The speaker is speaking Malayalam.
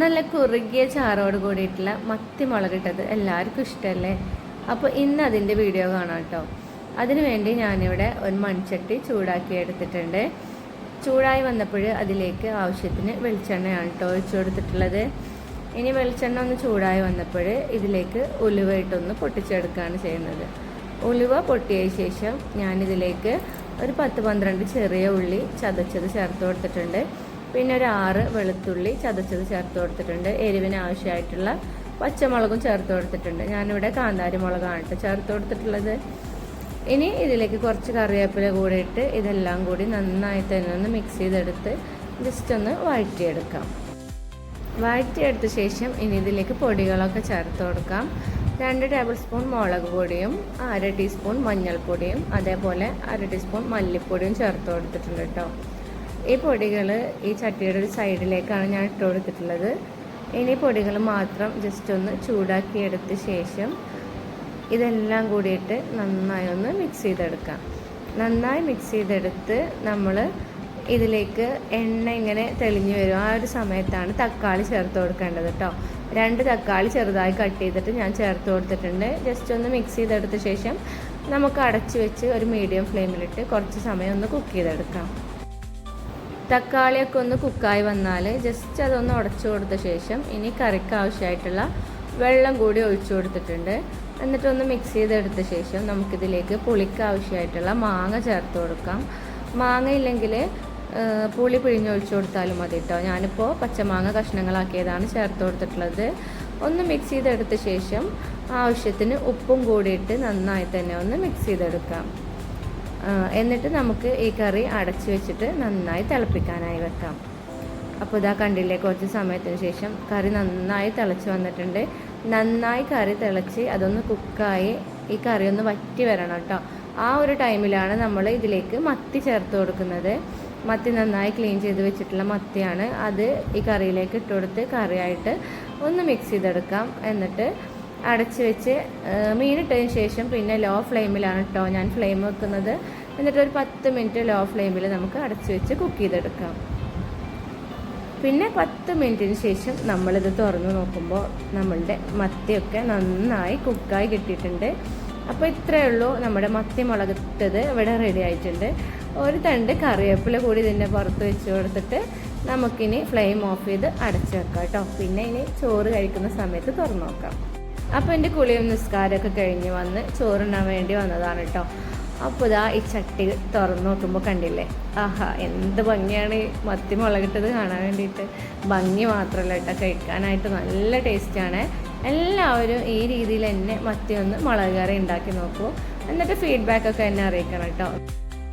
നല്ല കുറുകിയ ചാറോട് കൂടിയിട്ടുള്ള മത്തി മുളകിട്ടത് എല്ലാവർക്കും ഇഷ്ടമല്ലേ അപ്പോൾ ഇന്ന് അതിന്റെ വീഡിയോ കാണാം കേട്ടോ. അതിനു വേണ്ടി ഞാനിവിടെ ഒരു മൺചട്ടി ചൂടാക്കി എടുത്തിട്ടുണ്ട്. ചൂടായി വന്നപ്പോൾ അതിലേക്ക് ആവശ്യത്തിന് വെളിച്ചെണ്ണയാണ് കേട്ടോ ഒഴിച്ചു കൊടുത്തിട്ടുള്ളത്. ഇനി വെളിച്ചെണ്ണ ഒന്ന് ചൂടായി വന്നപ്പോൾ ഇതിലേക്ക് ഉലുവ ഇട്ടൊന്ന് പൊട്ടിച്ചെടുക്കുകയാണ് ചെയ്യുന്നത്. ഉലുവ പൊട്ടിയ ശേഷം ഞാനിതിലേക്ക് ഒരു പത്ത് പന്ത്രണ്ട് ചെറിയ ഉള്ളി ചതച്ചത് ചേർത്ത് കൊടുത്തിട്ടുണ്ട്. പിന്നെ ഒരു ആറ് വെളുത്തുള്ളി ചതച്ചത് ചേർത്ത് കൊടുത്തിട്ടുണ്ട്. എരിവിന് ആവശ്യമായിട്ടുള്ള പച്ചമുളകും ചേർത്ത് കൊടുത്തിട്ടുണ്ട്. ഞാനിവിടെ കാന്താരി മുളകാണ് കേട്ടോ ചേർത്ത് കൊടുത്തിട്ടുള്ളത്. ഇനി ഇതിലേക്ക് കുറച്ച് കറിവേപ്പില കൂടെ ഇട്ട് ഇതെല്ലാം കൂടി നന്നായി തന്നെ ഒന്ന് മിക്സ് ചെയ്തെടുത്ത് ജസ്റ്റ് ഒന്ന് വഴറ്റിയെടുക്കാം. വഴറ്റിയെടുത്ത ശേഷം ഇനി ഇതിലേക്ക് പൊടികളൊക്കെ ചേർത്ത് കൊടുക്കാം. രണ്ട് ടേബിൾ സ്പൂൺ മുളക് പൊടിയും അര ടീസ്പൂൺ മഞ്ഞൾപ്പൊടിയും അതേപോലെ അര ടീസ്പൂൺ മല്ലിപ്പൊടിയും ചേർത്ത് കൊടുത്തിട്ടുണ്ട് കേട്ടോ. ഈ പൊടികൾ ഈ ചട്ടിയുടെ ഒരു സൈഡിലേക്കാണ് ഞാൻ ഇട്ട് കൊടുത്തിട്ടുള്ളത് ഇനി പൊടികൾ മാത്രം ജസ്റ്റ് ഒന്ന് ചൂടാക്കി എടുത്ത ശേഷം ഇതെല്ലാം കൂടിയിട്ട് നന്നായി ഒന്ന് മിക്സ് ചെയ്തെടുക്കാം. നന്നായി മിക്സ് ചെയ്തെടുത്ത് നമ്മൾ ഇതിലേക്ക് എണ്ണ ഇങ്ങനെ തെളിഞ്ഞു വരും. ആ ഒരു സമയത്താണ് തക്കാളി ചേർത്ത് കൊടുക്കേണ്ടത് കേട്ടോ രണ്ട് തക്കാളി ചെറുതായി കട്ട് ചെയ്തിട്ട് ഞാൻ ചേർത്ത് കൊടുത്തിട്ടുണ്ട്. ജസ്റ്റ് ഒന്ന് മിക്സ് ചെയ്തെടുത്ത ശേഷം നമുക്ക് അടച്ചു വെച്ച് ഒരു മീഡിയം ഫ്ലെയിമിലിട്ട് കുറച്ച് സമയം ഒന്ന് കുക്ക് ചെയ്തെടുക്കാം. തക്കാളിയൊക്കെ ഒന്ന് കുക്കായി വന്നാൽ ജസ്റ്റ് അതൊന്ന് ഉടച്ചു കൊടുത്ത ശേഷം ഇനി കറിക്ക് ആവശ്യമായിട്ടുള്ള വെള്ളം കൂടി ഒഴിച്ചു കൊടുത്തിട്ടുണ്ട്. എന്നിട്ടൊന്ന് മിക്സ് ചെയ്തെടുത്ത ശേഷം നമുക്കിതിലേക്ക് പുളിക്ക് ആവശ്യമായിട്ടുള്ള മാങ്ങ ചേർത്ത് കൊടുക്കാം. മാങ്ങ ഇല്ലെങ്കിൽ പുളി പിഴിഞ്ഞൊഴിച്ചു കൊടുത്താലും മതി കേട്ടോ ഞാനിപ്പോൾ പച്ചമാങ്ങ കഷ്ണങ്ങളാക്കിയതാണ് ചേർത്ത് കൊടുത്തിട്ടുള്ളത്. ഒന്ന് മിക്സ് ചെയ്തെടുത്ത ശേഷം ആവശ്യത്തിന് ഉപ്പും കൂടിയിട്ട് നന്നായി തന്നെ ഒന്ന് മിക്സ് ചെയ്തെടുക്കാം. എന്നിട്ട് നമുക്ക് ഈ കറി അടച്ചു വെച്ചിട്ട് നന്നായി തിളപ്പിക്കാനായി വെക്കാം. അപ്പോൾ ഇതാ കണ്ടില്ലേ കുറച്ച് സമയത്തിന് ശേഷം കറി നന്നായി തിളച്ച് വന്നിട്ടുണ്ട്. നന്നായി കറി തിളച്ച് അതൊന്ന് കുക്കായി ഈ കറി ഒന്ന് വറ്റി വരണം കേട്ടോ ആ ഒരു ടൈമിലാണ് നമ്മൾ ഇതിലേക്ക് മത്തി ചേർത്ത് കൊടുക്കുന്നത്. മത്തി നന്നായി ക്ലീൻ ചെയ്ത് വെച്ചിട്ടുള്ള മത്തിയാണ്. അത് ഈ കറിയിലേക്ക് ഇട്ട് കൊടുത്ത് കറിയായിട്ട് ഒന്ന് മിക്സ് ചെയ്തെടുക്കാം. എന്നിട്ട് അടച്ച് വെച്ച് മീനിട്ടതിന് ശേഷം പിന്നെ ലോ ഫ്ലെയിമിലാണ് കേട്ടോ ഞാൻ ഫ്ലെയിം വെക്കുന്നത്. എന്നിട്ട് ഒരു പത്ത് മിനിറ്റ് ലോ ഫ്ലെയിമിൽ നമുക്ക് അടച്ച് വെച്ച് കുക്ക് ചെയ്തെടുക്കാം. പിന്നെ പത്ത് മിനിറ്റിന് ശേഷം നമ്മളിത് തുറന്ന് നോക്കുമ്പോൾ നമ്മളുടെ മത്തിയൊക്കെ നന്നായി കുക്കായി കിട്ടിയിട്ടുണ്ട്. അപ്പോൾ ഇത്രയേ ഉള്ളൂ. നമ്മുടെ മത്തി മുളകിട്ടത് ഇവിടെ റെഡി ആയിട്ടുണ്ട്. ഒരു തണ്ട് കറിവേപ്പില കൂടി ഇതിന്റെ പുറത്ത് വെച്ച് കൊടുത്തിട്ട് നമുക്കിനി ഫ്ലെയിം ഓഫ് ചെയ്ത് അടച്ചു വെക്കാം കേട്ടോ പിന്നെ ഇനി ചോറ് കഴിക്കുന്ന സമയത്ത് തുറന്നു നോക്കാം. അപ്പോൾ എന്റെ കുളിയും നിസ്കാരമൊക്കെ കഴിഞ്ഞ് വന്ന് ചോറുണ്ണാൻ വേണ്ടി വന്നതാണ് കേട്ടോ അപ്പോൾ ഇതാ ഈ ചട്ടി തുറന്നു നോക്കുമ്പോൾ കണ്ടില്ലേ? ആഹാ എന്ത് ഭംഗിയാണ് മത്തി മുളകിട്ടത് കാണാൻ വേണ്ടിയിട്ട്. ഭംഗി മാത്രമല്ല കേട്ടോ കഴിക്കാനായിട്ട് നല്ല ടേസ്റ്റാണ് എല്ലാവരും ഈ രീതിയിൽ തന്നെ മത്തി ഒന്ന് മുളക് കറി ഉണ്ടാക്കി നോക്കൂ. എന്നിട്ട് ഫീഡ്ബാക്ക് ഒക്കെ എന്നെ അറിയിക്കണം കേട്ടോ